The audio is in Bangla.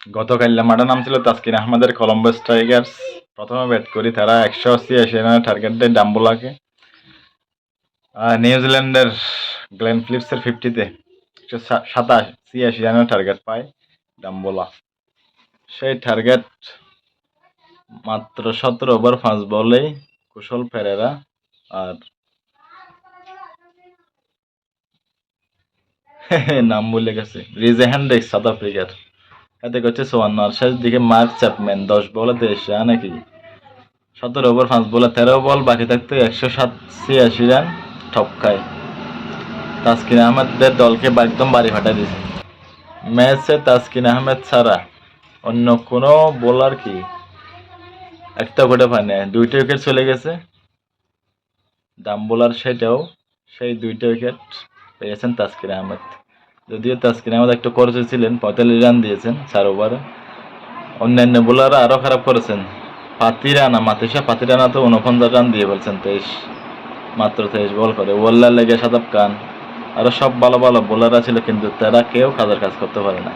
গতকাল মাঠে নাম ছিল তাসকিন আহমেদের কলম্বো স্ট্রাইকার্স প্রথমে ব্যাট করি তারা একশো ছিয়াশি রানের টার্গেট দেয় ডাম্বোলাকে। নিউজিল্যান্ডের গ্লেন ফিলিপসের ফিফটিতে একশো সাতাশ ছিয়াশি রানের টার্গেট পায় ডাম্বোলা। সেই টার্গেট মাত্র সতেরো ওভার পাঁচ বলেই কুশল ফেরেরা আর নাম ভুলে গেছে। রিজে হ্যান্ড্রিক্স সাউথ আফ্রিকার এতে করছে চুয়ান্ন, আর শেষ দিকে মার্ক চ্যাপম্যান, দশ বলে তেইশ রান নাকি? সতেরো ওভার পাঁচ বলে তেরো বল, বাকি থাকতে একশো সাত ছিয়াশি রান টপ খায় তাসকিন আহমেদদের দলকে একদম বাড়ি ফাটা দিয়েছে। ম্যাচে তাসকিন আহমেদ ছাড়া অন্য কোনো বোলার কি একটা করে পায়নি? দুইটা উইকেট চলে গেছে। ডাম বোলার সেটাও সেই দুইটা উইকেট পেয়েছেন তাসকিন আহমেদ। যদিও তাসকিন আহমেদ একটু করেছে ছিলেন, পঁয়তাল্লিশ রান দিয়েছেন চার ওভারে অন্যান্য বোলাররা আরও খারাপ করেছেন। পাতি রানা মাতিসা পাতিরানা তো উনপঞ্চাশ রান দিয়ে বলছেন তেইশ, মাত্র তেইশ বল করে। ওয়াল্লার লেগে সাদাব খান। আরও সব ভালো ভালো বোলাররা ছিল, কিন্তু তারা কেউ কাজের কাজ করতে পারে না।